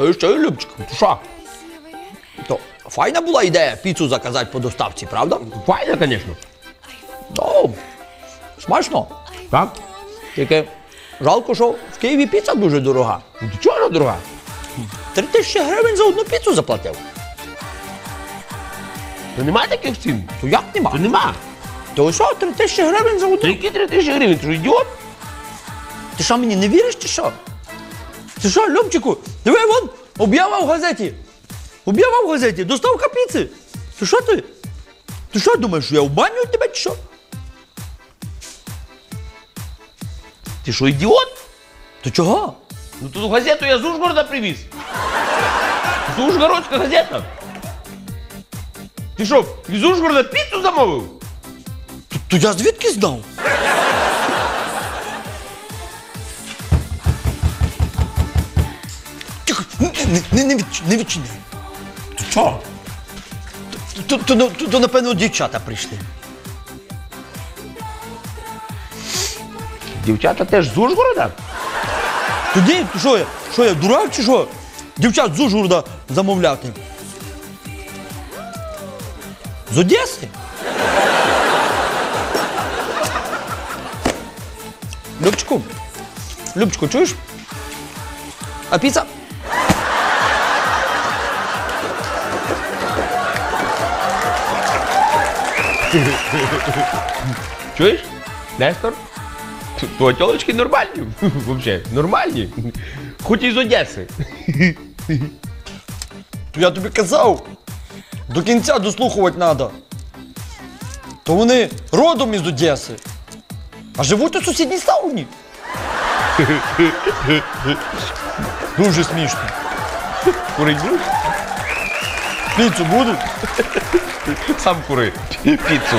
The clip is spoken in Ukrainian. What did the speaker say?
Чуєш, що, Любчик? Ти що? То файна була ідея піцу заказати по доставці, правда? Файно, звісно. Ну, смачно. Так? Тільки жалко, що в Києві піца дуже дорога. Ну, ти чого, дорога? Три тисячі гривень за одну піцу заплатив. То нема таких цін? То як нема? То нема. То що, три тисячі гривень за одну? які 3 тисячі гривень? Ти що, ідіот? Ти що, мені не віриш чи що? Ти що, Любчику, диви, вон, об'ява в газеті. Об'ява в газеті, доставка піци. Ти що ти? Ти що думаєш, що я обманюю тебе чи що? Ти що, ідіот? То чого? Ну тут газету я з Ужгорода привіз. Це Ужгородська газета. Ти що, із Ужгорода піцу замовив? То я звідки знав? Не, не, не, відчиняй. Ти що? То, то, то, то, то, напевно, дівчата прийшли. Дівчата теж з Ужгорода? Тоді, що я? Що я, дурак чи що? Дівчат з Ужгорода замовляти. З Одеси? Любчику, Любчику, чуєш? А піца? Чуєш? Нестор? То тілочки нормальні. Взагалі, нормальні. Хоч і з Одеси. Я тобі казав. До кінця дослухувати треба. То вони родом із Одеси. А живуть у сусідній сауні. Дуже смішно. Курить будеш? Піцу будуть? Сам кури. Піцу.